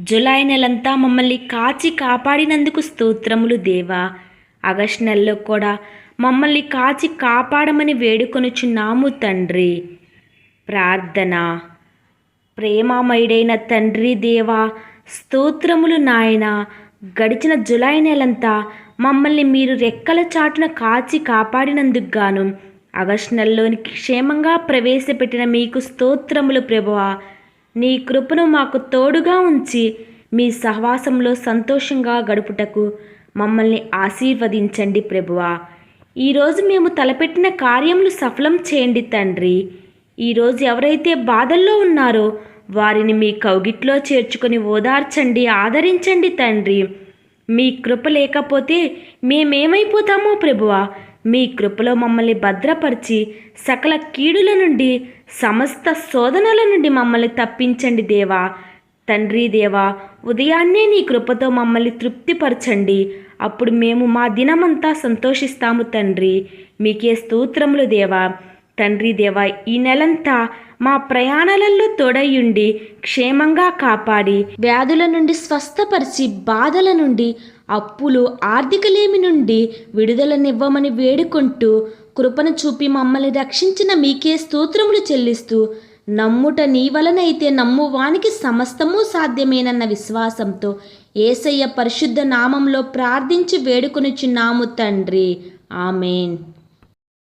July నెలంతా మమ్మల్ని కాచి కాపాడినందుకు స్తోత్రములు దేవా. ఆగస్ట్ నెలలో కూడా మమ్మల్ని కాచి కాపాడమని వేడుకొనుచున్నాము తండ్రి. ప్రార్థన. ప్రేమామయుడైన తండ్రి దేవా స్తోత్రములు నాయన. గడిచిన జులై నెలంతా మమ్మల్ని మీరు రెక్కల చాటున కాచి కాపాడినందుకు గాను. ఆగస్టు నెలలోనికి క్షేమంగా ప్రవేశపెట్టిన మీకు స్తోత్రములు ప్రభువా. నీ కృపను మాకు తోడుగా ఉంచి మీ సహవాసంలో సంతోషంగా గడుపుటకు మమ్మల్ని ఆశీర్వదించండి ప్రభువా. ఈరోజు మేము తలపెట్టిన కార్యములు సఫలం చేయండి తండ్రి. ఈరోజు ఎవరైతే బాధల్లో ఉన్నారో వారిని మీ కౌగిట్లో చేర్చుకొని ఓదార్చండి ఆదరించండి తండ్రి. మీ కృప లేకపోతే మేమేమైపోతామో ప్రభువా. మీ కృపలో మమ్మల్ని భద్రపరిచి సకల కీడుల నుండి సమస్త శోధనల నుండి మమ్మల్ని తప్పించండి దేవా. తండ్రి దేవా ఉదయాన్నే నీ కృపతో మమ్మల్ని తృప్తిపరచండి. అప్పుడు మేము మా దినమంతా సంతోషిస్తాము తండ్రి. మీకే స్తోత్రములు దేవా. తండ్రి దేవా ఈ నెలంతా మా ప్రయాణాలలో తోడయ్యుండి క్షేమంగా కాపాడి వ్యాధుల నుండి స్వస్థపరిచి బాధల నుండి అప్పులు ఆర్థికలేమి నుండి విడుదలనివ్వమని వేడుకుంటూ కృపను చూపి మమ్మల్ని రక్షించిన మీకే స్తోత్రములు చెల్లిస్తూ నమ్ముట నీ వలనైతే నమ్మువానికి సమస్తము సాధ్యమేనన్న విశ్వాసంతో ఏసయ్య పరిశుద్ధ నామంలో ప్రార్థించి వేడుకొనిచున్నాము తండ్రి. ఆమెన్.